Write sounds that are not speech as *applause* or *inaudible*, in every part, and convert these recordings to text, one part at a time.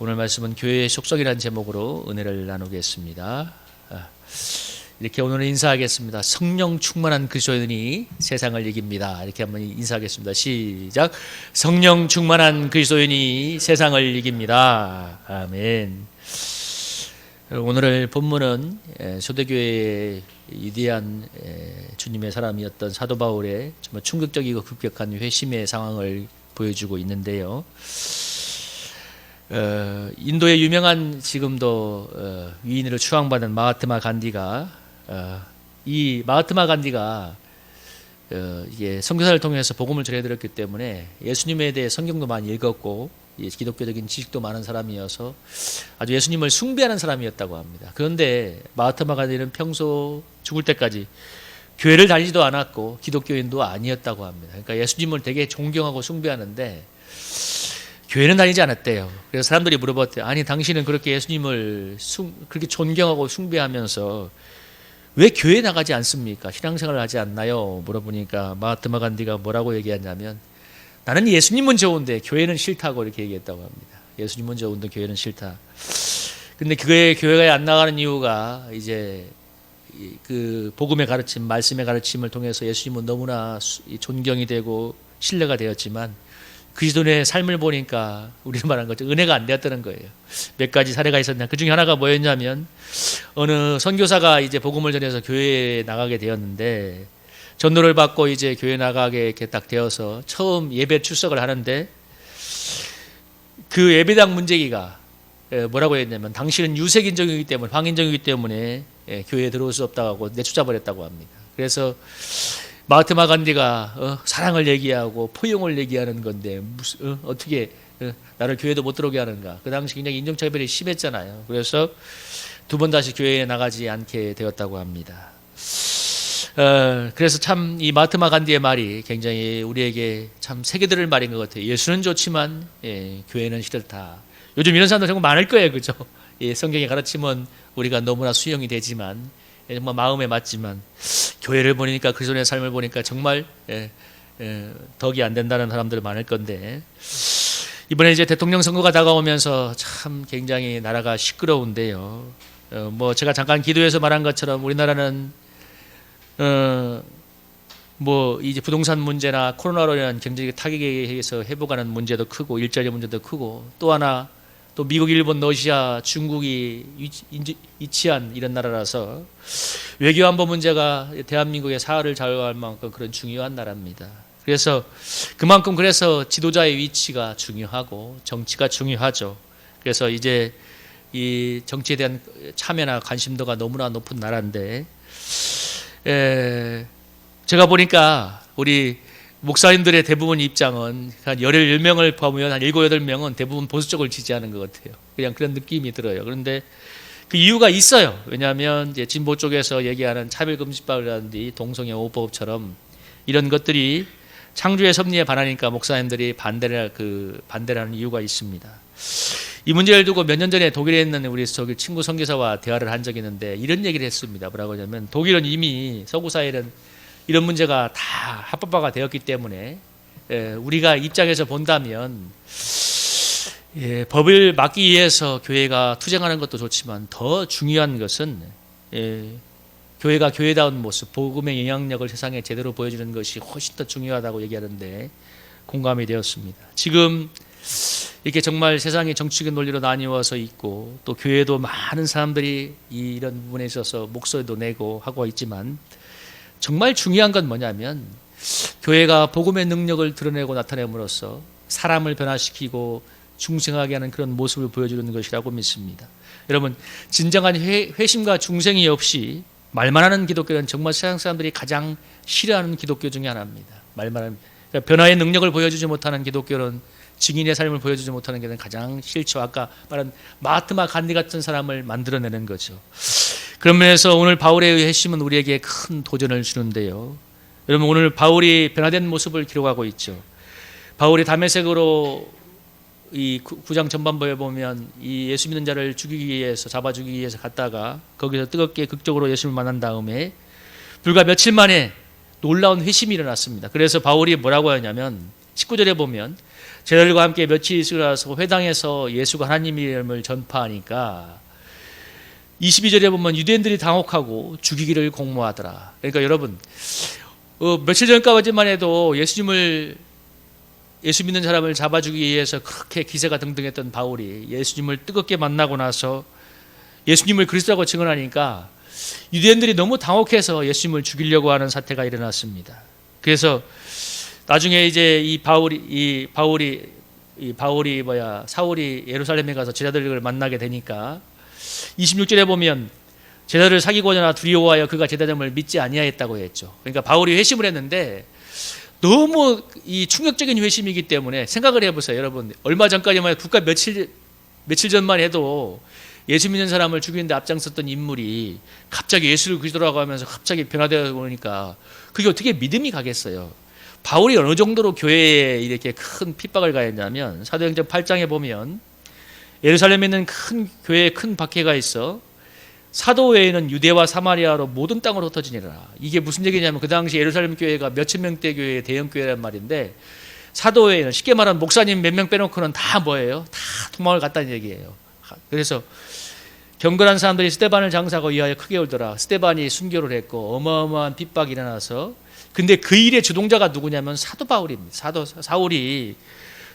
오늘 말씀은 교회의 속성이라는 제목으로 은혜를 나누겠습니다. 아, 이렇게 오늘 인사하겠습니다. 성령 충만한 그리스도인이 세상을 이깁니다. 이렇게 한번 인사하겠습니다. 시작. 성령 충만한 그리스도인이 세상을 이깁니다. 아멘. 오늘 본문은 에, 초대교회의 위대한 에, 주님의 사람이었던 사도 바울의 정말 충격적이고 급격한 회심의 상황을 보여주고 있는데요. 어, 인도의 유명한 지금도 어, 위인으로 추앙받은 마하트마 간디가 어, 이 마하트마 간디가 어, 이게 선교사를 통해서 복음을 전해드렸기 때문에 예수님에 대해 성경도 많이 읽었고 예, 기독교적인 지식도 많은 사람이어서 아주 예수님을 숭배하는 사람이었다고 합니다. 그런데 마하트마 간디는 평소 죽을 때까지 교회를 다니지도 않았고 기독교인도 아니었다고 합니다. 그러니까 예수님을 되게 존경하고 숭배하는데 교회는 다니지 않았대요. 그래서 사람들이 물어봤대요. 아니 당신은 그렇게 예수님을 숭, 그렇게 존경하고 숭배하면서 왜 교회 나가지 않습니까? 신앙생활을 하지 않나요? 물어보니까 마하트마 간디가 뭐라고 얘기하냐면 나는 예수님은 좋은데 교회는 싫다고 이렇게 얘기했다고 합니다. 예수님은 좋은데 교회는 싫다. 근데 그의 교회가 안 나가는 이유가 이제 그 복음의 가르침, 말씀의 가르침을 통해서 예수님은 너무나 존경이 되고 신뢰가 되었지만 그리스도의 삶을 보니까 우리가 말한 것처럼 은혜가 안 되었다는 거예요. 몇 가지 사례가 있었나. 그 중에 하나가 뭐였냐면 어느 선교사가 이제 복음을 전해서 교회에 나가게 되었는데 전도를 받고 이제 교회 나가게 이렇게 딱 되어서 처음 예배 출석을 하는데 그 예배당 문제기가 뭐라고 했냐면 당신은 유색인종이기 때문에 황인종이기 때문에 교회에 들어올 수 없다고 내쫓아 버렸다고 합니다. 그래서 마하트마 간디가 어, 사랑을 얘기하고 포용을 얘기하는 건데 무슨 어, 떻게 어, 나를 교회도 못 들어오게 하는가? 그 당시 굉장히 인종차별이 심했잖아요. 그래서 두 번 다시 교회에 나가지 않게 되었다고 합니다. 어, 그래서 참 이 마하트마 간디의 말이 굉장히 우리에게 참 세계들을 말인 것 같아요. 예수는 좋지만 예, 교회는 싫다. 요즘 이런 사람들 정말 많을 거예요, 그죠? 예, 성경의 가르침은 우리가 너무나 수용이 되지만 정말 마음에 맞지만 교회를 보니까 그리스도의 삶을 보니까 정말 예, 예, 덕이 안 된다는 사람들 많을 건데 이번에 이제 대통령 선거가 다가오면서 참 굉장히 나라가 시끄러운데요. 어, 뭐 제가 잠깐 기도에서 말한 것처럼 우리나라는 어, 뭐 이제 부동산 문제나 코로나로 인한 경제적 타격에 의해서 회복하는 문제도 크고 일자리 문제도 크고 또 하나 또 미국, 일본, 러시아, 중국이 위치한 이런 나라라서 외교안보 문제가 대한민국의 사활을 좌우할 만큼 그런 중요한 나라입니다. 그래서 그만큼 그래서 지도자의 위치가 중요하고 정치가 중요하죠. 그래서 이제 이 정치에 대한 참여나 관심도가 너무나 높은 나라인데 에, 제가 보니까 우리 목사님들의 대부분 입장은 한 17명을 보면 한 7, 8명은 대부분 보수 쪽을 지지하는 것 같아요. 그냥 그런 느낌이 들어요. 그런데 그 이유가 있어요. 왜냐하면 이제 진보 쪽에서 얘기하는 차별금지법이라든지 동성애 오법처럼 이런 것들이 창조의 섭리에 반하니까 목사님들이 반대를 그 반대를 하는 이유가 있습니다. 이 문제를 두고 몇 년 전에 독일에 있는 우리 저기 친구 선교사와 대화를 한 적이 있는데 이런 얘기를 했습니다. 뭐라고 하냐면 독일은 이미 서구 사회는 이런 문제가 다 합법화가 되었기 때문에 예, 우리가 입장에서 본다면 예, 법을 막기 위해서 교회가 투쟁하는 것도 좋지만 더 중요한 것은 예, 교회가 교회다운 모습, 복음의 영향력을 세상에 제대로 보여주는 것이 훨씬 더 중요하다고 얘기하는데 공감이 되었습니다. 지금 이렇게 정말 세상이 정치적인 논리로 나뉘어서 있고 또 교회도 많은 사람들이 이런 부분에 있어서 목소리도 내고 하고 있지만 정말 중요한 건 뭐냐면 교회가 복음의 능력을 드러내고 나타냄으로써 사람을 변화시키고 중생하게 하는 그런 모습을 보여주는 것이라고 믿습니다. 여러분 진정한 회, 회심과 중생이 없이 말만 하는 기독교는 정말 세상 사람들이 가장 싫어하는 기독교 중에 하나입니다. 말만 하는 그러니까 변화의 능력을 보여주지 못하는 기독교는 증인의 삶을 보여주지 못하는 게 가장 싫죠. 아까 말한 마하트마 간디 같은 사람을 만들어내는 거죠. 그런 면에서 오늘 바울의 회심은 우리에게 큰 도전을 주는데요. 여러분 오늘 바울이 변화된 모습을 기록하고 있죠. 바울이 담에색으로 이 구장 전반부에 보면 이 예수 믿는 자를 죽이기 위해서 잡아 죽이기 위해서 갔다가 거기서 뜨겁게 극적으로 예수를 만난 다음에 불과 며칠 만에 놀라운 회심이 일어났습니다. 그래서 바울이 뭐라고 하냐면 19절에 보면 제자들과 함께 며칠 있으라서 회당에서 예수가 하나님 이름을 전파하니까 22절에 보면 유대인들이 당혹하고 죽이기를 공모하더라. 그러니까 여러분 어, 며칠 전까지만 해도 예수님을 예수 믿는 사람을 잡아 주기 위해서 그렇게 기세가 등등했던 바울이 예수님을 뜨겁게 만나고 나서 예수님을 그리스도라고 증언하니까 유대인들이 너무 당혹해서 예수님을 죽이려고 하는 사태가 일어났습니다. 그래서 나중에 이제 이 바울이 이 바울이 이 바울이 뭐야 사울이 예루살렘에 가서 제자들을 만나게 되니까 26절에 보면 제자를 사귀고자 두려워하여 그가 제자됨을 믿지 아니하였다고 했죠. 그러니까 바울이 회심을 했는데 너무 이 충격적인 회심이기 때문에 생각을 해보세요, 여러분. 얼마 전까지만 해도 국가 며칠 며칠 전만 해도 예수 믿는 사람을 죽이는데 앞장섰던 인물이 갑자기 예수를 그리스도라고 하면서 갑자기 변화되어 보니까 그게 어떻게 믿음이 가겠어요. 바울이 어느 정도로 교회에 이렇게 큰 핍박을 가했냐면 사도행전 8장에 보면 예루살렘에 있는 큰 교회에 큰 박해가 있어 사도 외에는 유대와 사마리아로 모든 땅으로 흩어지니라. 이게 무슨 얘기냐면 그 당시 예루살렘 교회가 몇천 명대 교회의 대형 교회란 말인데 사도 외에는 쉽게 말하면 목사님 몇 명 빼놓고는 다 뭐예요? 다 도망을 갔다는 얘기예요. 그래서 경건한 사람들이 스테반을 장사하고 이하여 크게 울더라. 스테반이 순교를 했고 어마어마한 핍박이 일어나서 근데 그 일의 주동자가 누구냐면 사도 바울입니다. 사도 사울이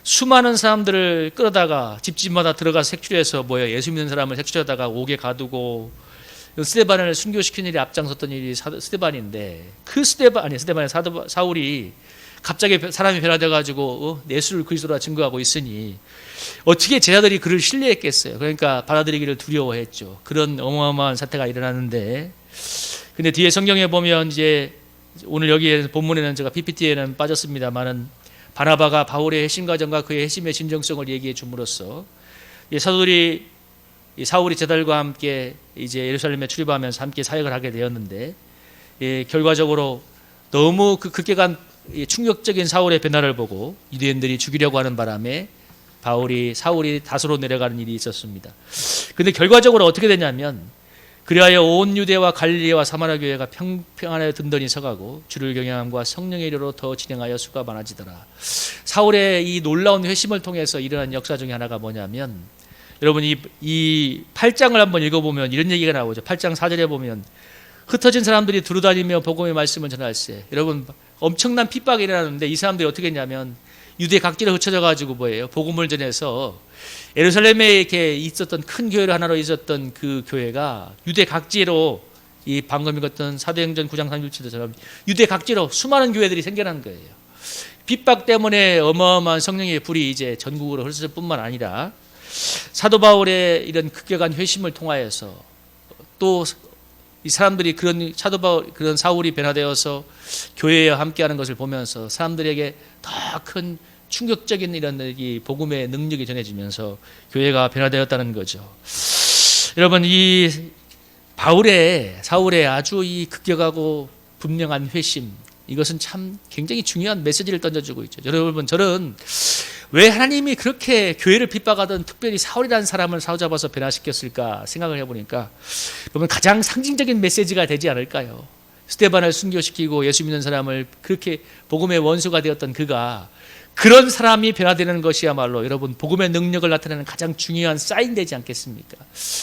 수많은 사람들을 끌어다가 집집마다 들어가 색출해서 뭐야 예수 믿는 사람을 색출하다가 옥에 가두고 스테반을 순교시킨 일이 앞장섰던 일이 사- 스테반인데 그 스테반 아니 스테반의 사도 사울이 갑자기 사람이 변화돼 가지고 어, 예수를 그리스도라 증거하고 있으니 어떻게 제자들이 그를 신뢰했겠어요. 그러니까 받아들이기를 두려워했죠. 그런 어마어마한 사태가 일어났는데 근데 뒤에 성경에 보면 이제 오늘 여기에 본문에는 제가 PPT에는 빠졌습니다만은 바나바가 바울의 핵심 과정과 그의 핵심의 진정성을 얘기해 줌으로써 이 사도들이 이 사울이 제달과 함께 이제 예루살렘에 출입하면서 함께 사역을 하게 되었는데 예, 결과적으로 너무 그 급격한 이 충격적인 사울의 변화를 보고 유대인들이 죽이려고 하는 바람에 바울이 사울이 다소로 내려가는 일이 있었습니다. 근데 결과적으로 어떻게 되냐면 그리하여 온 유대와 갈릴리와 사마리아 교회가 평, 평안에 든든히 서가고 주를 경외함과 성령의 이르로 더 진행하여 수가 많아지더라. 사울의 이 놀라운 회심을 통해서 일어난 역사 중에 하나가 뭐냐면 여러분 이, 이 8장을 한번 읽어보면 이런 얘기가 나오죠. 8장 4절에 보면 흩어진 사람들이 두루다니며 복음의 말씀을 전할세. 여러분 엄청난 핍박이 일어나는데 이 사람들이 어떻게 했냐면 유대 각지로 흩어져 가지고 뭐예요? 복음을 전해서 예루살렘에 이렇게 있었던 큰 교회를 하나로 있었던 그 교회가 유대 각지로 이 방금 읽었던 사도행전 9장 37절처럼 유대 각지로 수많은 교회들이 생겨난 거예요. 핍박 때문에 어마어마한 성령의 불이 이제 전국으로 흘렀을 뿐만 아니라 사도 바울의 이런 급격한 회심을 통하여서 또 이 사람들이 그런 사도 바울 그런 사울이 변화되어서 교회에 함께하는 것을 보면서 사람들에게 더 큰 충격적인 이런 이 복음의 능력이 전해지면서 교회가 변화되었다는 거죠. 여러분 이 바울의 사울의 아주 이 급격하고 분명한 회심 이것은 참 굉장히 중요한 메시지를 던져주고 있죠. 여러분 저는 왜 하나님이 그렇게 교회를 핍박하던 특별히 사울이라는 사람을 사로잡아서 변화시켰을까 생각을 해보니까 그러면 가장 상징적인 메시지가 되지 않을까요? 스테반을 순교시키고 예수 믿는 사람을 그렇게 복음의 원수가 되었던 그가 그런 사람이 변화되는 것이야말로 여러분 복음의 능력을 나타내는 가장 중요한 사인 되지 않겠습니까?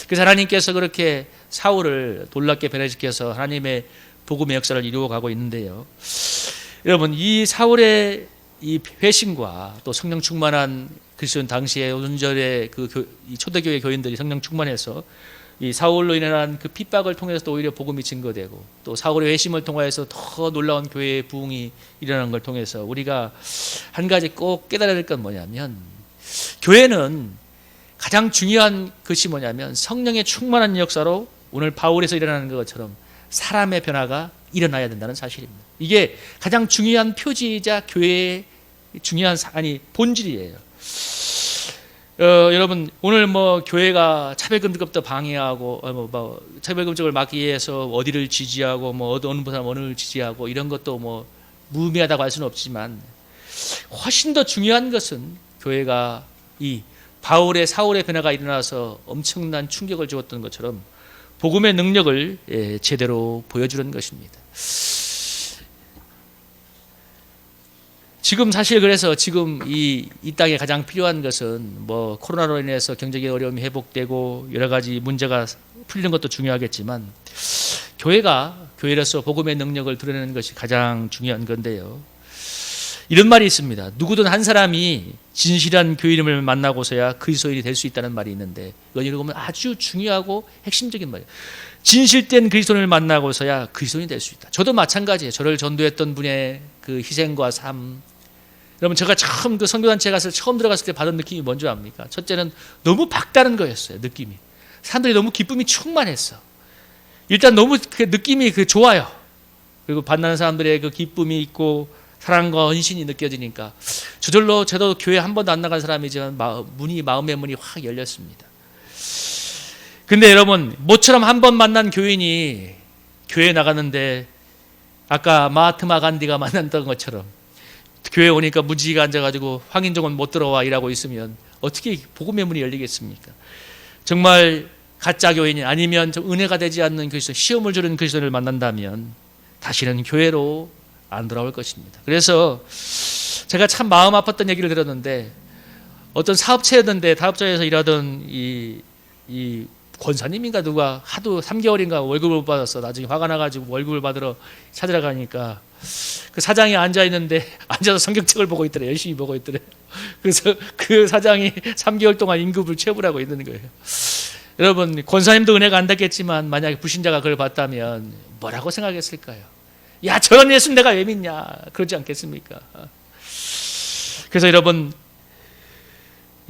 그래서 하나님께서 그렇게 사울을 놀랍게 변화시켜서 하나님의 복음의 역사를 이루어 가고 있는데요. 여러분 이 사울의 이 회심과 또 성령 충만한 그리스도인 당시에 오순절에 그 초대교회 교인들이 성령 충만해서 이 사울로 인한 그 핍박을 통해서 또 오히려 복음이 증거되고 또 사울의 회심을 통하여서 더 놀라운 교회의 부흥이 일어나는 걸 통해서 우리가 한 가지 꼭 깨달아야 될 건 뭐냐면 교회는 가장 중요한 것이 뭐냐면 성령의 충만한 역사로 오늘 바울에서 일어나는 것처럼 사람의 변화가 일어나야 된다는 사실입니다. 이게 가장 중요한 표지이자 교회의 중요한 사- 아니 본질이에요. 어, 여러분 오늘 뭐 교회가 차별금지법도 방해하고 어, 뭐, 뭐 차별금지법을 막기 위해서 어디를 지지하고 뭐 어느 어느 사람 어느를 지지하고 이런 것도 뭐 무의미하다고 할 수는 없지만 훨씬 더 중요한 것은 교회가 이 바울의 사울의 변화가 일어나서 엄청난 충격을 주었던 것처럼 복음의 능력을 예, 제대로 보여주는 것입니다. 지금 사실 그래서 지금 이, 이 땅에 가장 필요한 것은 뭐 코로나로 인해서 경제적 어려움이 회복되고 여러 가지 문제가 풀리는 것도 중요하겠지만 교회가 교회로서 복음의 능력을 드러내는 것이 가장 중요한 건데요. 이런 말이 있습니다. 누구든 한 사람이 진실한 교인임을 만나고서야 그리스도인이 될 수 있다는 말이 있는데 이건 읽으면 아주 중요하고 핵심적인 말이에요. 진실된 그리스도인을 만나고서야 그리스도인이 될 수 있다. 저도 마찬가지예요. 저를 전도했던 분의 그 희생과 삶. 여러분 제가 처음 그 선교단체 가서 처음 들어갔을 때 받은 느낌이 뭔지 압니까? 첫째는 너무 박다른 거였어요. 느낌이. 사람들이 너무 기쁨이 충만했어. 일단 너무 그 느낌이 그 좋아요. 그리고 만나는 사람들의 그 기쁨이 있고 사랑과 헌신이 느껴지니까 저절로 저도 교회 한 번도 안 나간 사람이지만 마, 문이 마음의 문이 확 열렸습니다. 근데 여러분 모처럼 한 번 만난 교인이 교회 나가는데 아까 마하트마 간디가 *laughs* 만났던 것처럼 교회 오니까 무지가 앉아가지고 황인종은 못 들어와 일하고 있으면 어떻게 복음의 문이 열리겠습니까? 정말 가짜 교인이 아니면 좀 은혜가 되지 않는 그리스도 시험을 주는 그리스도를 만난다면 다시는 교회로 안 돌아올 것입니다. 그래서 제가 참 마음 아팠던 얘기를 들었는데 어떤 사업체였는데 사업자에서 일하던 이, 이 권사님인가 누가 하도 3개월인가 월급을 못 받았어. 나중에 화가 나가지고 월급을 받으러 찾으러 가니까 그 사장이 앉아 있는데 *laughs* 앉아서 성경책을 보고 있더래. 열심히 보고 있더래. 그래서 그 사장이 3개월 동안 임금을 체불하고 있는 거예요. 여러분 권사님도 은혜가 안 닿겠지만 만약에 불신자가 그걸 봤다면 뭐라고 생각했을까요? 야 저런 예수 내가 왜 믿냐 그러지 않겠습니까? 그래서 여러분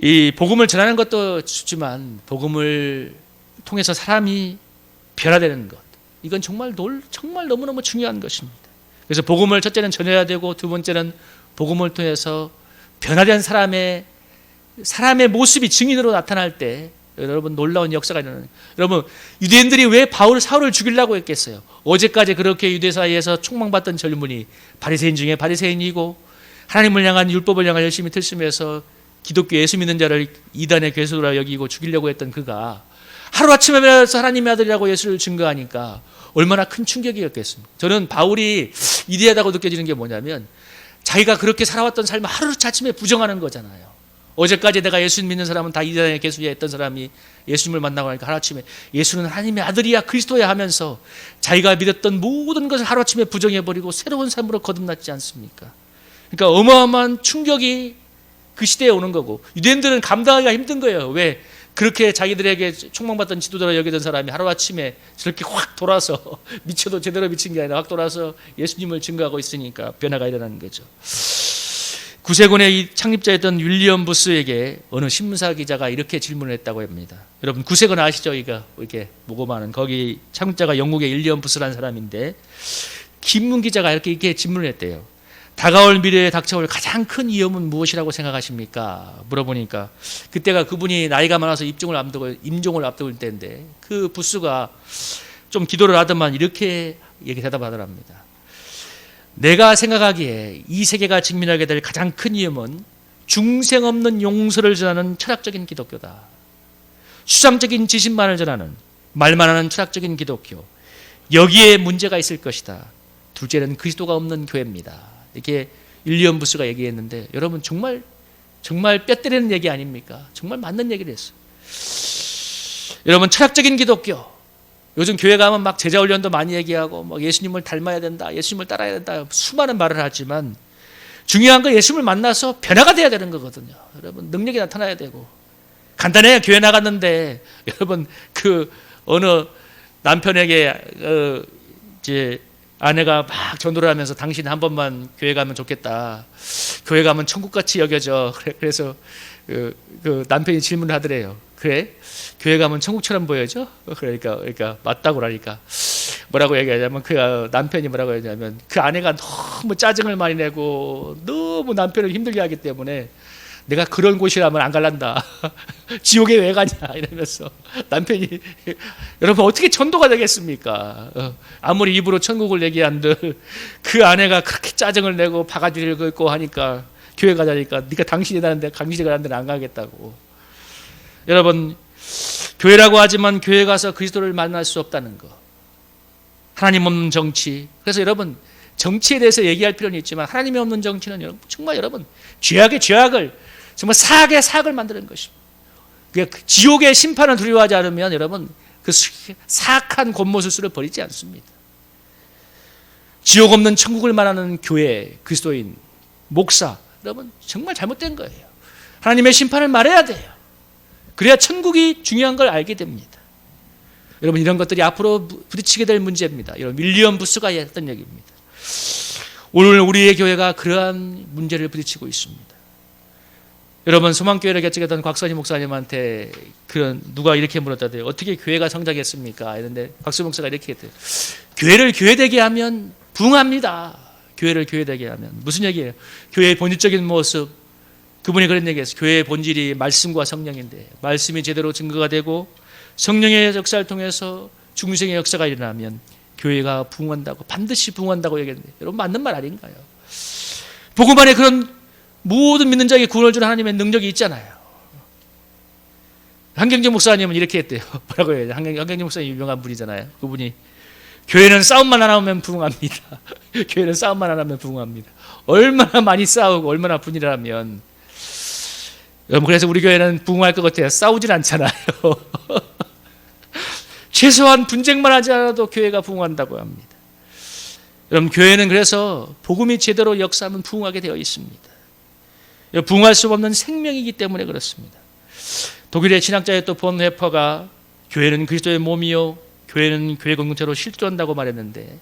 이 복음을 전하는 것도 좋지만 복음을 통해서 사람이 변화되는 것 이건 정말 놀, 정말 너무너무 중요한 것입니다. 그래서 복음을 첫째는 전해야 되고 두 번째는 복음을 통해서 변화된 사람의 사람의 모습이 증인으로 나타날 때 여러분 놀라운 역사가 일어나는 여러분 유대인들이 왜 바울 사울을 죽이려고 했겠어요? 어제까지 그렇게 유대 사이에서 총망받던 젊은이 바리새인 중에 바리새인이고 하나님을 향한 율법을 향한 열심히 틀심해서 기독교 예수 믿는 자를 이단의 괴수라 여기고 죽이려고 했던 그가 하루아침에 일어나서 하나님의 아들이라고 예수를 증거하니까 얼마나 큰 충격이었겠습니까? 저는 바울이 이대하다고 느껴지는 게 뭐냐면 자기가 그렇게 살아왔던 삶을 하루아침에 부정하는 거잖아요. 어제까지 내가 예수 믿는 사람은 다 이단의 개수야 했던 사람이 예수님을 만나고 나니까 하루아침에 예수는 하나님의 아들이야 그리스도야 하면서 자기가 믿었던 모든 것을 하루아침에 부정해버리고 새로운 삶으로 거듭났지 않습니까? 그러니까 어마어마한 충격이 그 시대에 오는 거고 유대인들은 감당하기가 힘든 거예요. 왜? 그렇게 자기들에게 총망받던 지도자로 여기던 사람이 하루아침에 저렇게 확 돌아서 *laughs* 미쳐도 제대로 미친 게 아니라 확 돌아서 예수님을 증거하고 있으니까 변화가 일어나는 거죠. 구세군의 이 창립자였던 윌리엄 부스에게 어느 신문사 기자가 이렇게 질문을 했다고 합니다. 여러분 구세군 아시죠? 이렇게 모고마는 거기 창립자가 영국의 윌리엄 부스라는 사람인데 김문 기자가 이렇게 이렇게 질문을 했대요. 다가올 미래에 닥쳐올 가장 큰 위험은 무엇이라고 생각하십니까? 물어보니까 그때가 그분이 나이가 많아서 입종을 앞두고 임종을 앞두고 때인데 그 부스가 좀 기도를 하더만 이렇게 얘기 대답하더랍니다. 내가 생각하기에 이 세계가 직면하게 될 가장 큰 위험은 중생 없는 용서를 전하는 철학적인 기독교다. 수상적인 지식만을 전하는 말만 하는 철학적인 기독교. 여기에 문제가 있을 것이다. 둘째는 그리스도가 없는 교회입니다. 이렇게 일리엄 부스가 얘기했는데 여러분 정말 정말 뼈 때리는 얘기 아닙니까? 정말 맞는 얘기를 했어요. 여러분 철학적인 기독교 요즘 교회 가면 막 제자 훈련도 많이 얘기하고 뭐 예수님을 닮아야 된다, 예수님을 따라야 된다 수많은 말을 하지만 중요한 건 예수님을 만나서 변화가 돼야 되는 거거든요. 여러분 능력이 나타나야 되고 간단해요. 교회 나갔는데 여러분 그 어느 남편에게 어 이제 아내가 막 전도를 하면서 당신 한 번만 교회 가면 좋겠다. 교회 가면 천국같이 여겨져. *laughs* 그래서 그, 그 남편이 질문을 하더래요. 그래? 교회 가면 천국처럼 보여져? 그러니까 그러니까 맞다고 그러니까 뭐라고 얘기하냐면 그 남편이 뭐라고 하냐면 그 아내가 너무 짜증을 많이 내고 너무 남편을 힘들게 하기 때문에 내가 그런 곳이라면 안 갈란다. *laughs* 지옥에 왜 가냐 이러면서 남편이 여러분 어떻게 전도가 되겠습니까? 어, 아무리 입으로 천국을 얘기한들 그 아내가 그렇게 짜증을 내고 바가지를 긁고 하니까 교회 가자니까 네가 당신이 다는데 강의직을 하는데 안 가겠다고. 여러분 교회라고 하지만 교회 가서 그리스도를 만날 수 없다는 거. 하나님 없는 정치. 그래서 여러분 정치에 대해서 얘기할 필요는 있지만 하나님이 없는 정치는 여러분, 정말 여러분 죄악의 죄악을 정말 사악의 사악을 만드는 것입니다. 그 지옥의 심판을 두려워하지 않으면 여러분 그 수- 사악한 곤모술수를 버리지 않습니다. 지옥 없는 천국을 말하는 교회, 그리스도인, 목사 여러분 정말 잘못된 거예요. 하나님의 심판을 말해야 돼요. 그래야 천국이 중요한 걸 알게 됩니다. 여러분 이런 것들이 앞으로 부- 부딪히게 될 문제입니다. 이런 윌리엄 부스가 했던 얘기입니다. 오늘 우리의 교회가 그러한 문제를 부딪히고 있습니다. 여러분 소망교회를 개척했던 곽선희 목사님한테 그런 누가 이렇게 물었다대요. 어떻게 교회가 성장했습니까? 이런데 곽수 목사가 이렇게 했대요. 교회를 교회되게 하면 부흥합니다. 교회를 교회되게 하면 무슨 얘기예요? 교회의 본질적인 모습 그분이 그런 얘기했어요. 교회의 본질이 말씀과 성령인데 말씀이 제대로 증거가 되고 성령의 역사를 통해서 중생의 역사가 일어나면 교회가 부흥한다고 반드시 부흥한다고 얘기했는데 여러분 맞는 말 아닌가요? 복음 안에 그런 모든 믿는 자에게 구원을 주는 하나님의 능력이 있잖아요. 한경재 목사님은 이렇게 했대요. *laughs* 뭐라고 해요? 한경, 한경재 목사님 유명한 분이잖아요. 그분이 교회는 싸움만 안 하면 부흥합니다. *laughs* 교회는 싸움만 안 하면 부흥합니다. 얼마나 많이 싸우고 얼마나 분이라면 여러분 그래서 우리 교회는 부흥할 것 같아요. 싸우질 않잖아요. *laughs* 최소한 분쟁만 하지 않아도 교회가 부흥한다고 합니다. 여러분 교회는 그래서 복음이 제대로 역사하면 부흥하게 되어 있습니다. 부흥할 수 없는 생명이기 때문에 그렇습니다. 독일의 신학자였던 본 헤퍼가 교회는 그리스도의 몸이요 교회는 교회 공동체로 실존한다고 말했는데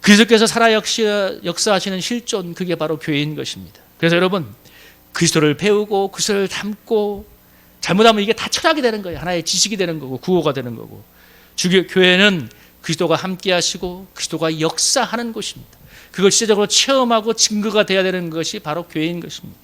그리스도께서 살아 역시 역사하시는 실존 그게 바로 교회인 것입니다. 그래서 여러분 그리스도를 배우고 그리스도를 담고 잘못하면 이게 다 철학이 되는 거예요. 하나의 지식이 되는 거고 구호가 되는 거고. 주교 교회는 그리스도가 함께 하시고 그리스도가 역사하는 곳입니다. 그걸 시대적으로 체험하고 증거가 돼야 되는 것이 바로 교회인 것입니다.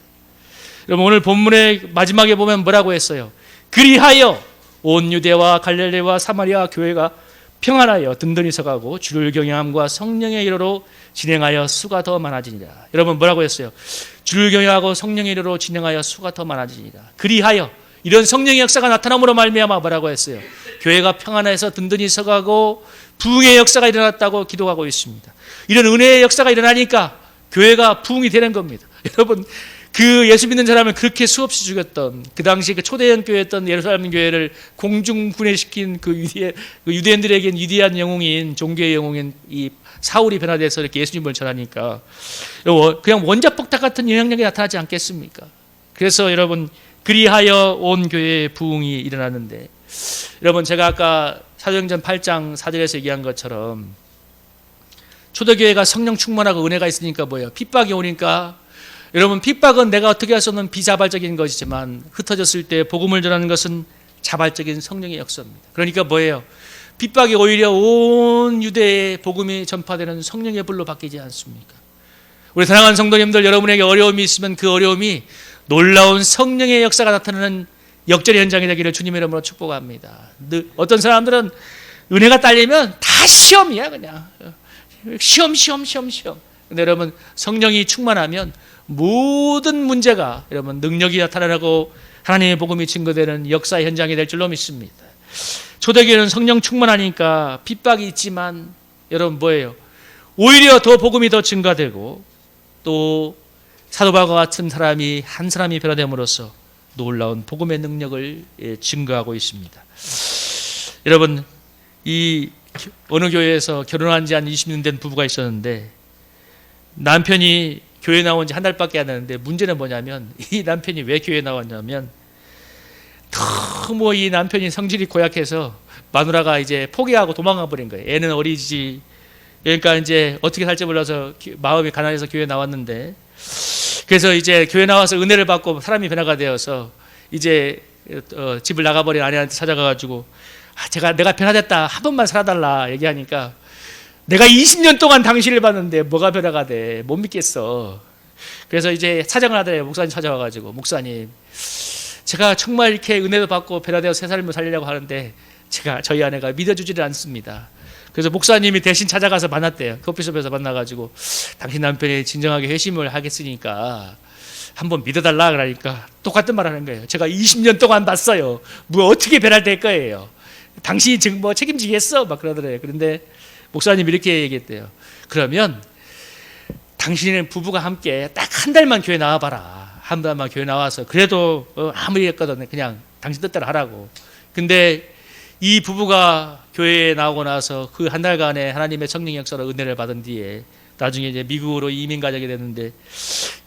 여러분 오늘 본문의 마지막에 보면 뭐라고 했어요? 그리하여 온 유대와 갈릴레와 사마리아 교회가 평안하여 든든히 서가고 주를 경외함과 성령의 이로로 진행하여 수가 더 많아지니라. 여러분 뭐라고 했어요? 주를 경외하고 성령의 이로로 진행하여 수가 더 많아지니라. 그리하여 이런 성령의 역사가 나타남으로 말미암아 뭐라고 했어요? 교회가 평안해서 든든히 서가고 부흥의 역사가 일어났다고 기도하고 있습니다. 이런 은혜의 역사가 일어나니까 교회가 부흥이 되는 겁니다. *laughs* 여러분 그 예수 믿는 사람을 그렇게 수없이 죽였던 그 당시 그 초대형 교회였던 예루살렘 교회를 공중분해시킨 그 유대 그 유대인들에겐 위대한 영웅인 종교의 영웅인 이 사울이 변화돼서 이렇게 예수님을 전하니까 그냥 원자폭탄 같은 영향력이 나타나지 않겠습니까? 그래서 여러분 그리하여 온 교회의 부흥이 일어났는데 여러분 제가 아까 사도행전 8장 4절에서 얘기한 것처럼 초대교회가 성령 충만하고 은혜가 있으니까 뭐예요? 핍박이 오니까 여러분 핍박은 내가 어떻게 할 수 없는 비자발적인 것이지만 흩어졌을 때 복음을 전하는 것은 자발적인 성령의 역사입니다. 그러니까 뭐예요? 핍박이 오히려 온 유대에 복음이 전파되는 성령의 불로 바뀌지 않습니까? 우리 사랑하는 성도님들 여러분에게 어려움이 있으면 그 어려움이 놀라운 성령의 역사가 나타나는 역절의 현장이 되기를 주님의 이름으로 축복합니다. 어떤 사람들은 은혜가 딸리면 다 시험이야 그냥 시험 시험 시험 시험. 근데 여러분 성령이 충만하면 모든 문제가 여러분 능력이 나타나고 하나님의 복음이 증거되는 역사 현장이 될 줄로 믿습니다. 초대교회는 성령 충만하니까 핍박이 있지만 여러분 뭐예요? 오히려 더 복음이 더 증가되고 또 사도바과 같은 사람이 한 사람이 변화됨으로써 놀라운 복음의 능력을 예, 증거하고 있습니다. 여러분 이 어느 교회에서 결혼한 지 한 20년 된 부부가 있었는데 남편이 교회 나온 지 한 달밖에 안 됐는데 문제는 뭐냐면 이 남편이 왜 교회 나왔냐면 너무 이 남편이 성질이 고약해서 마누라가 이제 포기하고 도망가 버린 거예요. 애는 어리지. 그러니까 이제 어떻게 살지 몰라서 마음이 가난해서 교회 나왔는데 그래서 이제 교회 나와서 은혜를 받고 사람이 변화가 되어서 이제 어, 집을 나가버린 아내한테 찾아가가지고 아, 제가 내가 변화됐다 한 번만 살아달라 얘기하니까 내가 20년 동안 당신을 봤는데 뭐가 변화가 돼? 못 믿겠어. 그래서 이제 사정을 하더래요. 목사님 찾아와가지고 목사님 제가 정말 이렇게 은혜도 받고 변화되어 새 삶을 살리려고 하는데 제가 저희 아내가 믿어주지를 않습니다. 그래서 목사님이 대신 찾아가서 만났대요. 커피숍에서 만나가지고 당신 남편이 진정하게 회심을 하겠으니까 한번 믿어달라 그러니까 똑같은 말 하는 거예요. 제가 20년 동안 봤어요. 뭐 어떻게 변화될 거예요. 당신이 지금 뭐 책임지겠어? 막 그러더래요. 그런데 목사님이 이렇게 얘기했대요. 그러면 당신은 부부가 함께 딱 한 달만 교회 나와봐라. 한 달만 교회 나와서 그래도 어, 아무리 했거든 그냥 당신 뜻대로 하라고. 근데 이 부부가 교회에 나오고 나서 그 한 달간의 하나님의 성령 역사로 은혜를 받은 뒤에 나중에 이제 미국으로 이민 가게 됐는데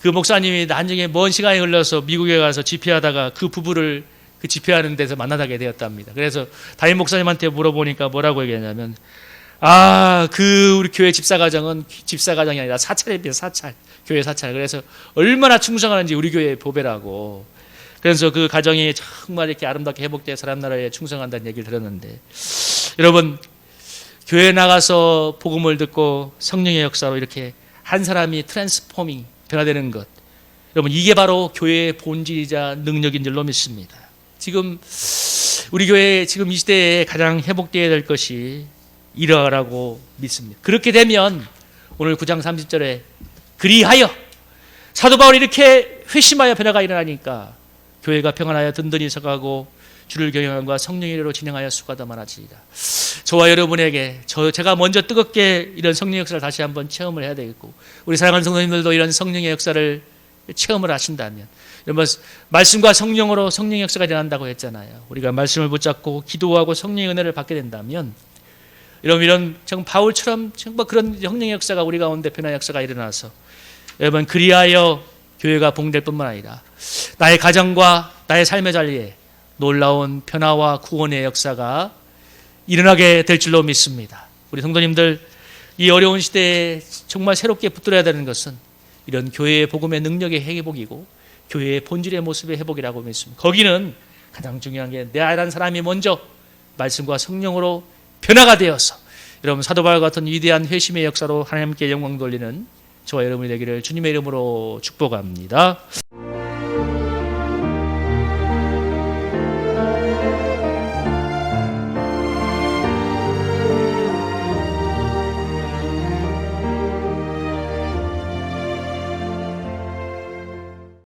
그 목사님이 나중에 먼 시간이 흘러서 미국에 가서 집회하다가 그 부부를 그 집회하는 데서 만나게 되었답니다. 그래서 담임 목사님한테 물어보니까 뭐라고 얘기하냐면 아, 그 우리 교회 집사 가정은 집사 가정이 아니라 사찰입니다. 사찰. 교회 사찰. 그래서 얼마나 충성하는지 우리 교회의 보배라고. 그래서 그 가정이 정말 이렇게 아름답게 회복돼 사람 나라에 충성한다는 얘기를 들었는데 여러분 교회 나가서 복음을 듣고 성령의 역사로 이렇게 한 사람이 트랜스포밍 변화되는 것. 여러분 이게 바로 교회의 본질이자 능력인 줄로 믿습니다. 지금 우리 교회 지금 이 시대에 가장 회복되어야 될 것이 이러라고 믿습니다. 그렇게 되면 오늘 9장 30절에 그리하여 사도 바울이 이렇게 회심하여 변화가 일어나니까 교회가 평안하여 든든히 서가고 주를 경영함과 성령의 이로 진행하여 더 많아지리라. 저와 여러분에게 저 제가 먼저 뜨겁게 이런 성령의 역사를 다시 한번 체험을 해야 되겠고 우리 사랑하는 성도님들도 이런 성령의 역사를 체험을 하신다면 여러분 말씀과 성령으로 성령의 역사가 일어난다고 했잖아요. 우리가 말씀을 붙잡고 기도하고 성령의 은혜를 받게 된다면 여러분 이런 정말 바울처럼 정말 그런 성령의 역사가 우리 가운데 변화 역사가 일어나서 여러분 그리하여 교회가 봉될 뿐만 아니라 나의 가정과 나의 삶의 자리에 놀라운 변화와 구원의 역사가 일어나게 될 줄로 믿습니다. 우리 성도님들 이 어려운 시대에 정말 새롭게 붙들어야 되는 것은 이런 교회의 복음의 능력의 회복이고 교회의 본질의 모습의 회복이라고 믿습니다. 거기는 가장 중요한 게내 안한 사람이 먼저 말씀과 성령으로 변화가 되어서 여러분 사도 바울 같은 위대한 회심의 역사로 하나님께 영광 돌리는 저와 여러분이 되기를 주님의 이름으로 축복합니다.